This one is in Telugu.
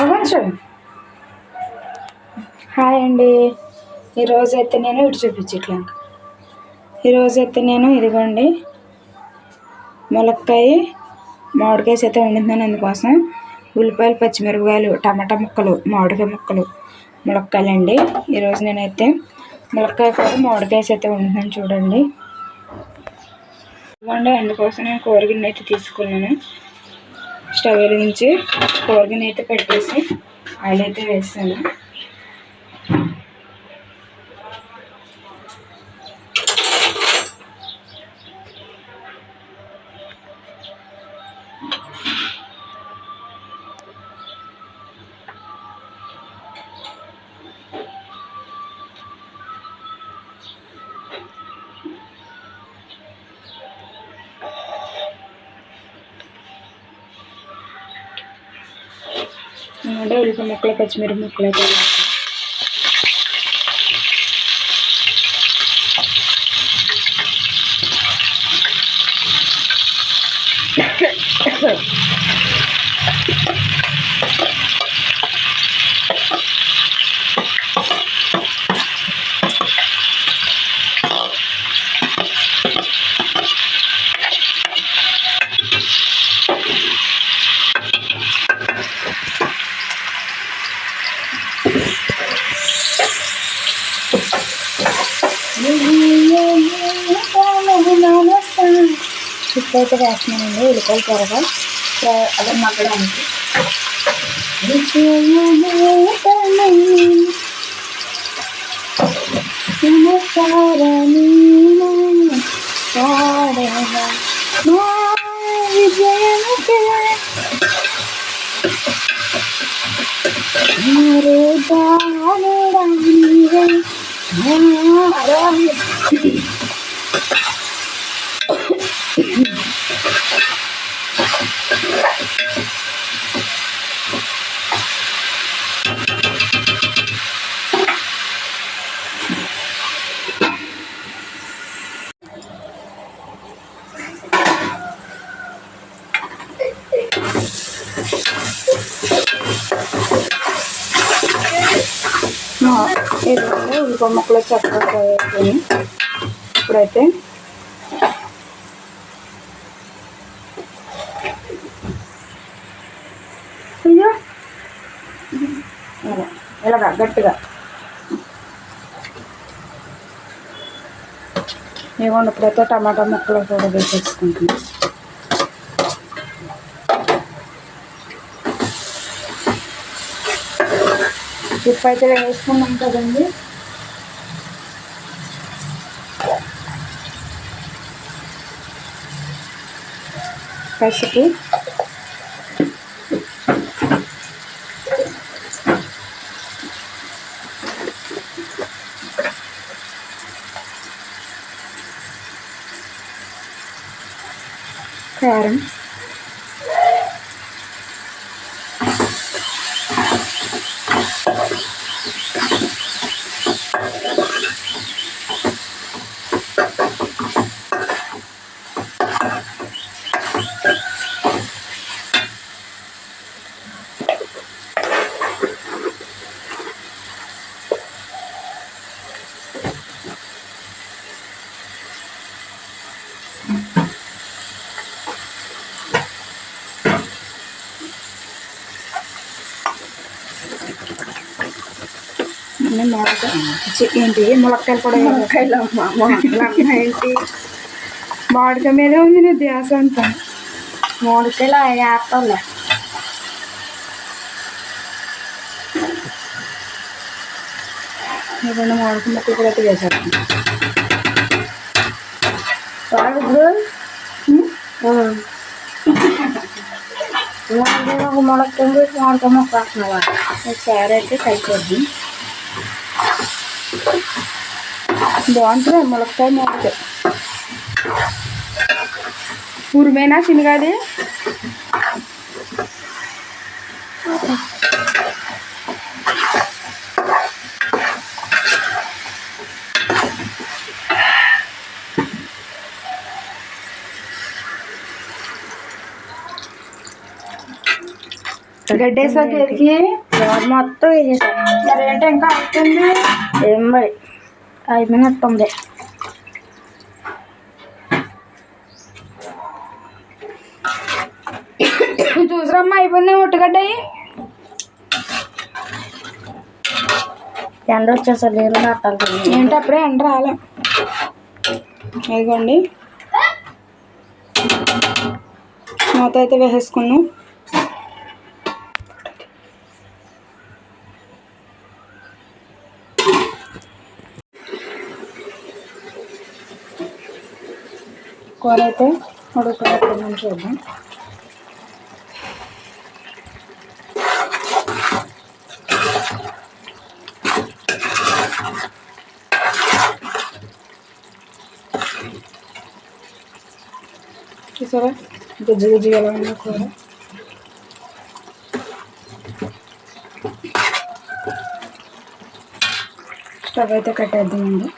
అవ్వచ్చు హాయ్ అండి. ఈరోజు అయితే నేను ఇటు చూపించట్లా ఈరోజు అయితే నేను ఇదిగోండి ములక్కాయ మామిడికాయ అయితే వండుతున్నాను అందుకోసం. ఉల్లిపాయలు పచ్చిమిరపకాయలు టమాటా ముక్కలు మామిడికాయ ముక్కలు ములక్కాయలు అండి ఈరోజు నేనైతే ములక్కాయ కూర మామిడికాయ అయితే వండుతున్నాను చూడండి. ఇవ్వండి అందుకోసం నేను కూరగిన్నె అయితే తీసుకున్నాను. స్టవ్ వెలిగించి కూరగిన్నె అయితే పెట్టేసి ఆయిల్ అయితే వేసాను అంటే ఉల్లిపాయ ముక్కలు పచ్చిమిరప ముక్కలు అయితే వేసాను. ఉప్పు అయితే వేస్తున్నానండి ఉల్లిపాయలు త్వరగా ఫ్రై- అదే మగ్గడానికి అరే ఇదిగోండి ఉల్లిపాయ ముక్కలు చక్కగా ఫ్రై అయిపోయి ఇప్పుడైతే అయ్యో ఇలా ఇలాగా గట్టిగా. మేము ఉన్నప్పుడైతే టమాటా ముక్కలు కూడా వేసేసుకుంటున్నాం ఉప్పు అయితే వేసుకున్నాం కదండి? పసుపు. కారం అన్నీ మామిడికాయ ఏంటి ములక్కాయలు కూడా ములక్కాయలు ఏంటి మామిడికాయ మీదే ఉంది నీ ధ్యాస అంతా మామిడికాయలు వేస్తాలే రెండు మామిడికాయ ముక్కలు కూడా అయితే వేసేస్తాను ఒక ములక్కాయ మామిడికాయ ముక్క వేస్తున్నావా ఒకసారి అయితే కలిపొద్ది బాగుంటుంది ములక్కాయ ములక్కాయ ఉరిమేనా చిన్నగాది గడ్డేసా చేతికి మొత్తం వేసేసాను. మరి ఇంకా అవుతుంది ఏం మరి? అయిపోయినట్టుంది. చూసారమ్మా అయిపోయింది ఒట్టుగడ్డ ఎండ వచ్చేసరి నీళ్ళు కట్టాలి ఏంటి అప్పుడే ఎండ రాలే? ఇదిగోండి. మూత అయితే వేసేసుకున్నాం. కూర అయితే ఉడకబెట్టుకున్నాం చూద్దాం. చూసారా? గుజ్జు గుజ్జు ఎలా ఉందో కూర. స్టవ్ అయితే కట్టేద్దామండి.